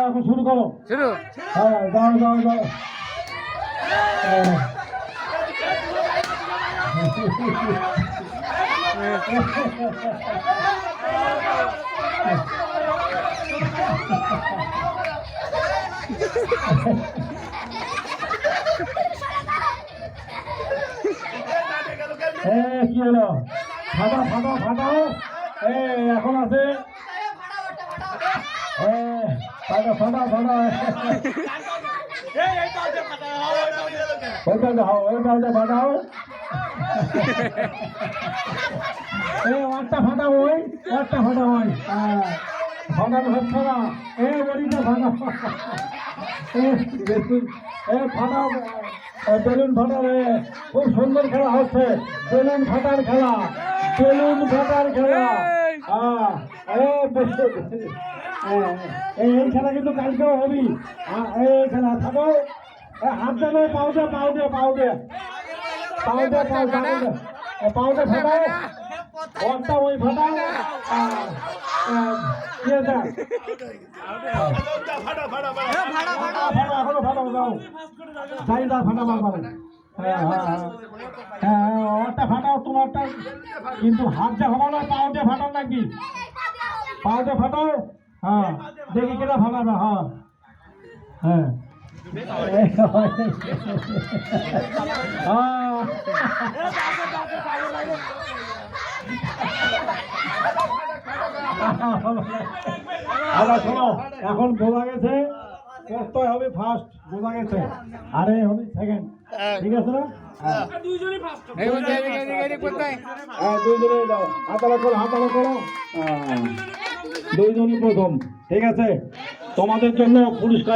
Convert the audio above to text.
এখন শুরু করো। শুরু। হ্যাঁ যাও যাও যাও হ্যাঁ। এ, কি হলো? ফাটা ফাটা ফাটাও এখন আছে। ফাটা ফাটা ফাটা ওইটা দাও ওইটা দাও ফাটাও এ ওয়ারটা ফাটাও ওই ওয়ারটা ফাটাও ওই। ফাটানো হচ্ছে না। এ বড়িটা ফাটাও বেলুন ফাটাও এ খুব সুন্দর খেলা হচ্ছে। বেলুন ফাটার খেলা। বেলুন ফাটার খেলা। হ্যাঁ, এই খেলা কিন্তু কালকেও হবি। এই খেলা থাকো এ, হাত দেবে পাও দে পাও দে পাও দে। পাও দে পাও পাও দে। পাও দে ফাটাও ওরটা ওই ফাটাও ফাটাও যা তোমারটা। কিন্তু হাত দিয়ে হবে না পাও দিয়ে ফাটাও নাকি? দিয়ে ফাটাও। হ্যাঁ দেখি কেটা ফাটাবে হ্যাঁ। হ্যাঁ। আবার শোনো এখন বোঝা গেছে কষ্টই হবে ফার্স্ট বোঝা গেছে। আরে হবে সেকেন্ড ঠিক আছে না? হ্যাঁ। কোথায় হ্যাঁ দুইজনে দাও। হাতালা করো হাতালা করো। দুইজনই প্রথম। ঠিক আছে? তোমাদের জন্য পুরস্কার